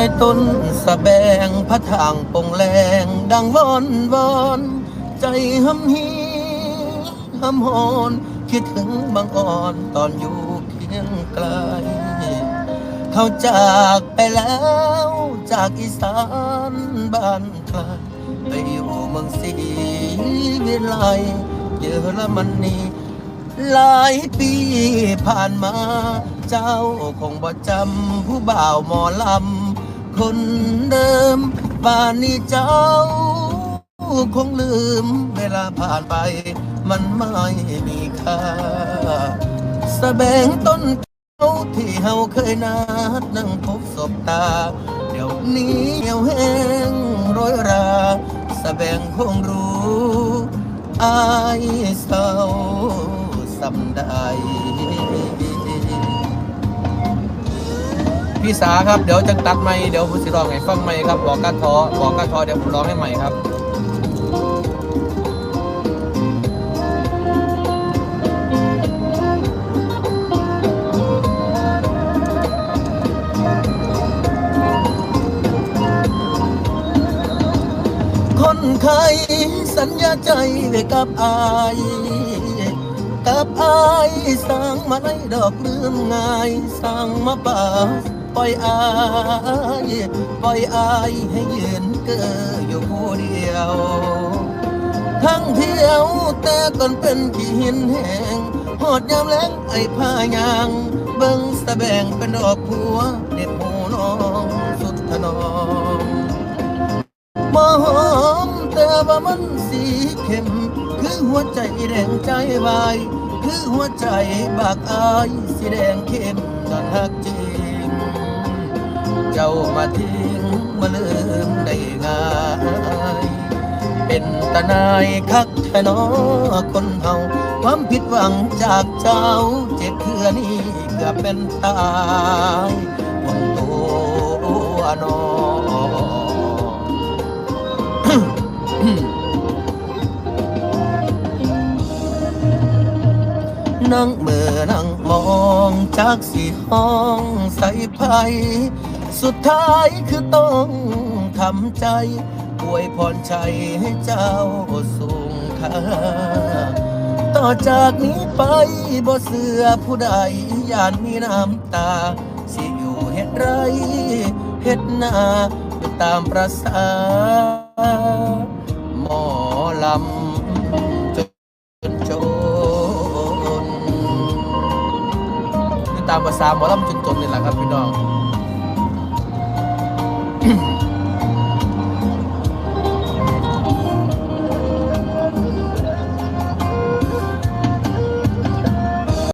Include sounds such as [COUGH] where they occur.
ต้ต้นสะแบงพระทางปงแรง ดังวอนวอนใจหำฮีหำหอนคิดถึงบางอ่อนตอนอยู่เคียงไกล เขาจากไปแล้วจากอีสานบ้านไกลไปอยู่เมืองศรีวิไลเยอรมนีหลายปีผ่านมา เจ้าคงบ่จำผู้บ่าวหมอลำ คนเดิมป่านนี้เจ้า คงลืมเวลาผ่านไป มันไม่มีค่าสะแบงต้นเขาที่เฮาเคยนัดนั่งพบศบตา เดี๋ยวนี้เหี่ยวแห้งโรยราสะแบงคงรู้อายเศร้าสำได้ พี่สาครับเดี๋ยวจะตัดไม่เดี๋ยวผมสิร้องให้ฟังไม่ครับบอกกันทอบอกกันทอเดี๋ยวผมร้องให้ใหม่ครับคนไข้สัญญาใจไว้กับอาย กับอาย สร้างมาในดอกลืมง่าย สร้างมาป่า ปล่อยอายปล่อยอายให้ยืนเกออยู่ผู้เดียว ทั้งเที่ยวแต่ก่อนเป็นขี้หินแห้งหอดยามแล้งไอ้ผ้ายาง เบิ่งสะแบงเป็นดอกหัวเด็ดหูน้องสุดถนอมมาหอมแต่ว่ามันสีเข้ม คือหัวใจแดงใจวาย คือหัวใจบากอายสีแดงเข้มกันหักจริงเจ้ามาทิ้งมาลืมได้ง่าย เป็นตานายคักแท้นอคนเฮาความผิดหวังจากเจ้า เจ็บเพื่อนี้เกือบเป็นตายหวังตัวน้องนั่งเมื่อนั่งมองจากสีห้องใส่ไพ สุดท้ายคือต้องทำใจอวยพรใจให้เจ้าสูงค่าต่อจากนี้ไปบ่เสือผู้ใดยานมีน้ำตา สิอยู่เฮ็ดไรเฮ็ดนาอยู่ตามประสาหมอลำจนจนคือตามภาษาหมอลำจนจนนี่แหละครับพี่น้อง Mm-hmm. [CLEARS THROAT]